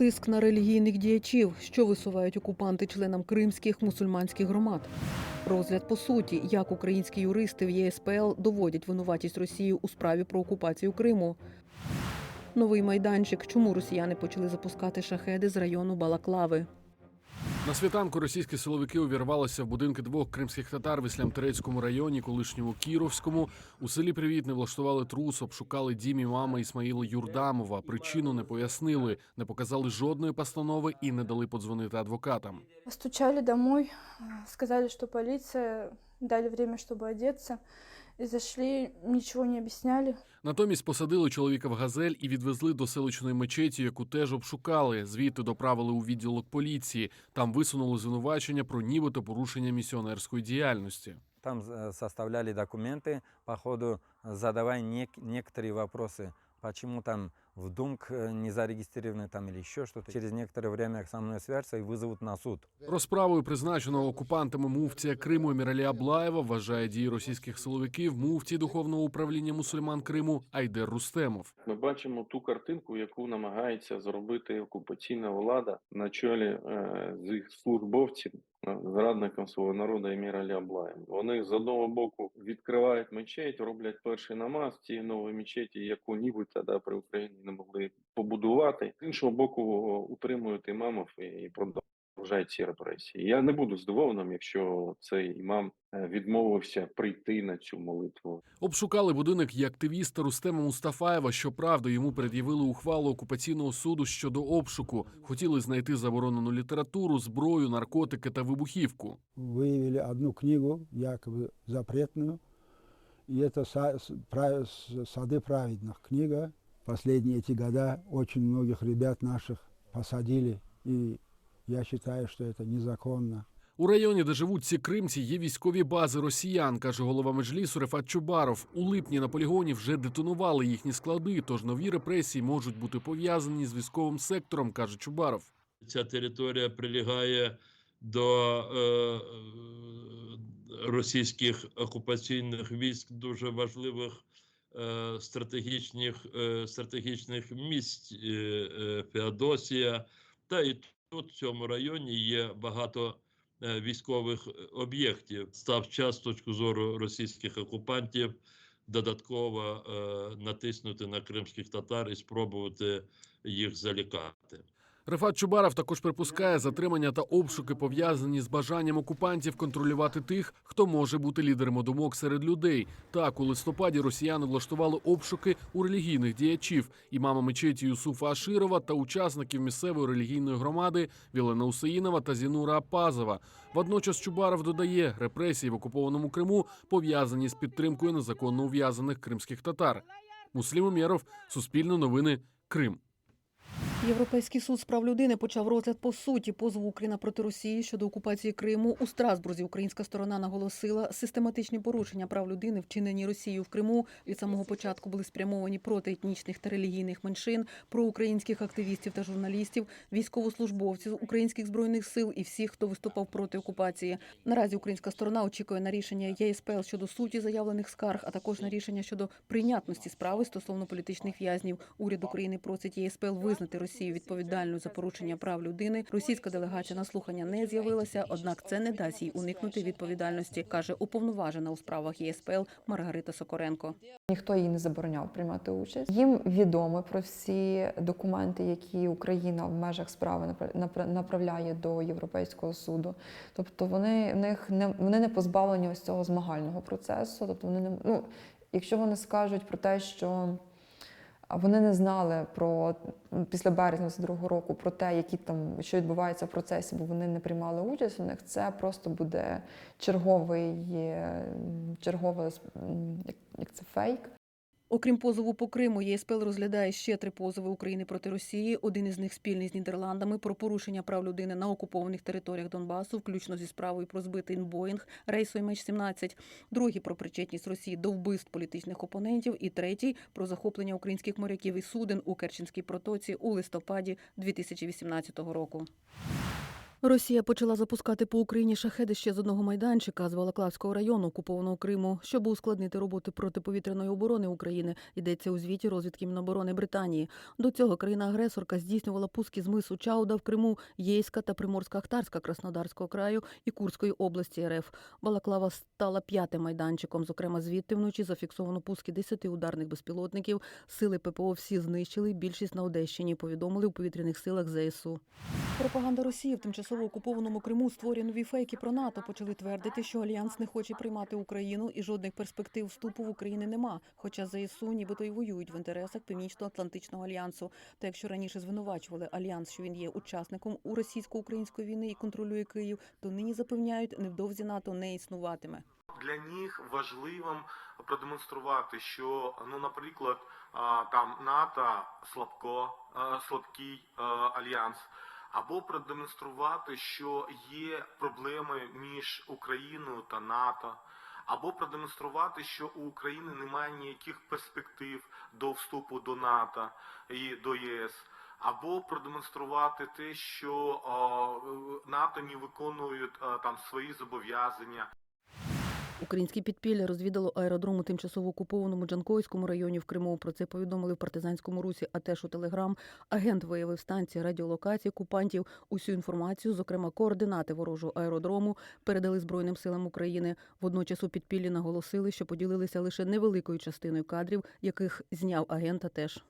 Тиск на релігійних діячів, що висувають окупанти членам кримських мусульманських громад. Розгляд по суті, як українські юристи в ЄСПЛ доводять винуватість Росії у справі про окупацію Криму. Новий майданчик. Чому росіяни почали запускати шахеди з району Балаклави? На світанку російські силовики увірвалися в будинки двох кримських татар в Іслямтерецькому районі, колишньому Кіровському. У селі Привітне влаштували трус, обшукали дім імама Ісмаїла Юрдамова. Причину не пояснили, не показали жодної постанови і не дали подзвонити адвокатам. Постучали домой, э, сказали, что полиция, дали время, чтобы одеться И зашли, ничего не объясняли. Натомість посадили чоловіка в газель і відвезли до селищної мечеті, яку теж обшукали. Звідти доправили у відділок поліції. Там висунули звинувачення про нібито порушення місіонерської діяльності. Там э, составляли документы, по ходу задавая нек- некоторые вопросы, почему там в ДУМК э, не зарегистрированы там или еще что-то. Через некоторое время со мной свяжутся и вызовут на суд. Розправою призначеного окупантами муфтія Криму Еміралі Аблаєва вважає дії російських силовиків муфті духовного управління мусульман Криму Айдер Рустемов. Ми бачимо ту картинку, яку намагається зробити окупаційна влада на чолі е, з їх службовців, е, зрадником свого народу Еміра Аблаєм. Вони з одного боку відкривають мечеть, роблять перший намаз в цій новій мечеті, яку нібито да, при Україні не могли побудувати. З іншого боку, утримують імамів і- і продовжують ці репресії. Я не буду здивованим, якщо цей імам е, відмовився прийти на цю молитву. Обшукали будинок і активіста Рустема Мустафаєва. Щоправда, йому пред'явили ухвалу окупаційного суду щодо обшуку. Хотіли знайти заборонену літературу, зброю, наркотики та вибухівку. выявили одну книгу, якобы запретную, и это са- с- пра- с- «Сады праведных» книга. Последние эти года очень многих ребят наших посадили, и я считаю, что это незаконно. У районі, де живуть ці кримці, є військові бази росіян, каже голова меджлісу Рефат Чубаров. У липні на полігоні вже детонували їхні склади, тож нові репресії можуть бути пов'язані з військовим сектором, каже Чубаров. Ця територія прилягає до е, російських окупаційних військ дуже важливих е, стратегічних, е, стратегічних місць е, е, Феодосія. Та і тут в цьому районі є багато е, військових об'єктів. Став час з точки зору російських окупантів додатково е, натиснути на кримських татар і спробувати їх залякати. Рефат Чубаров також припускає затримання та обшуки пов'язані з бажанням окупантів контролювати тих, хто може бути лідером думок серед людей. Так, у листопаді росіяни влаштували обшуки у релігійних діячів імама мечеті Юсуфа Аширова та учасників місцевої релігійної громади Вілена Усеїнова та Зінура Апазова. Водночас Чубаров додає, репресії в окупованому Криму пов'язані з підтримкою незаконно ув'язаних кримських татар. Муслім Умєров, Суспільне новини, Крим. Європейський суд з прав людини почав розгляд по суті позову України проти Росії щодо окупації Криму. У Страсбурзі українська сторона наголосила, систематичні порушення прав людини, вчинені Росією в Криму, від самого початку були спрямовані проти етнічних та релігійних меншин, проукраїнських активістів та журналістів, військовослужбовців українських збройних сил і всіх, хто виступав проти окупації. Наразі українська сторона очікує на рішення ЄСПЛ щодо суті заявлених скарг, а також на рішення щодо прийнятності справи стосовно політичних в'язнів. Уряд України просить ЄСПЛ визнати Росію відповідальною за порушення прав людини. Російська делегація на слухання не з'явилася, однак це не дасть їй уникнути відповідальності, каже уповноважена у справах ЄСПЛ Маргарита Сокоренко. Ніхто їй не забороняв приймати участь. Їм відомо про всі документи, які Україна в межах справи напра- напра- направляє до Європейського суду. Тобто вони в них не вони не позбавлені ось цього змагального процесу. Тобто вони не ну, якщо вони скажуть про те, що вони не знали про після березня 22 року про те, які там що відбувається в процесі, бо вони не приймали участь у них. Це просто буде черговий, черговий м, як, як це фейк. Окрім позову по Криму, ЄСПЛ розглядає ще три позови України проти Росії. Один із них спільний з Нідерландами про порушення прав людини на окупованих територіях Донбасу, включно зі справою про збитий Боїнг рейсу МН-17. Другий про причетність Росії до вбивств політичних опонентів. І третій про захоплення українських моряків і суден у Керченській протоці у листопаді 2018 року. Росія почала запускати по Україні шахеди ще з одного майданчика з Балаклавського району окупованого Криму, щоб ускладнити роботи протиповітряної оборони України. Йдеться у звіті розвідки Міноборони Британії. До цього країна-агресорка здійснювала пуски з мису Чауда в Криму, Єйська та Приморська-Ахтарська Краснодарського краю і Курської області РФ. Балаклава стала п'ятим майданчиком. Зокрема, звідти вночі зафіксовано пуски 10 ударних безпілотників. Сили ППО всі знищили. Більшість на Одещині. Повідомили у повітряних силах ЗСУ. Пропаганда Росії в тимчасово окупованому Криму створює нові фейки про НАТО. Почали твердити, що альянс не хоче приймати Україну і жодних перспектив вступу в Україну нема. Хоча ЗСУ нібито й воюють в інтересах Північно-Атлантичного альянсу. Та якщо раніше звинувачували альянс, що він є учасником у російсько-української війни і контролює Київ, то нині запевняють, невдовзі НАТО не існуватиме. для них важливим продемонструвати, що ну, наприклад, там НАТО слабко, слабкий альянс, або продемонструвати, що є проблеми між Україною та НАТО. Або продемонструвати, що у України немає ніяких перспектив до вступу до НАТО і до ЄС, або продемонструвати те, що о, НАТО не виконують о, там свої зобов'язання, Українське підпілля розвідало аеродром у тимчасово окупованому Джанкойському районі в Криму. Про це повідомили в партизанському русі, а теж у Телеграм. Агент виявив станції радіолокації окупантів. Усю інформацію, зокрема координати ворожого аеродрому, передали Збройним силам України. Водночас у підпіллі наголосили, що поділилися лише невеликою частиною кадрів, яких зняв агента теж.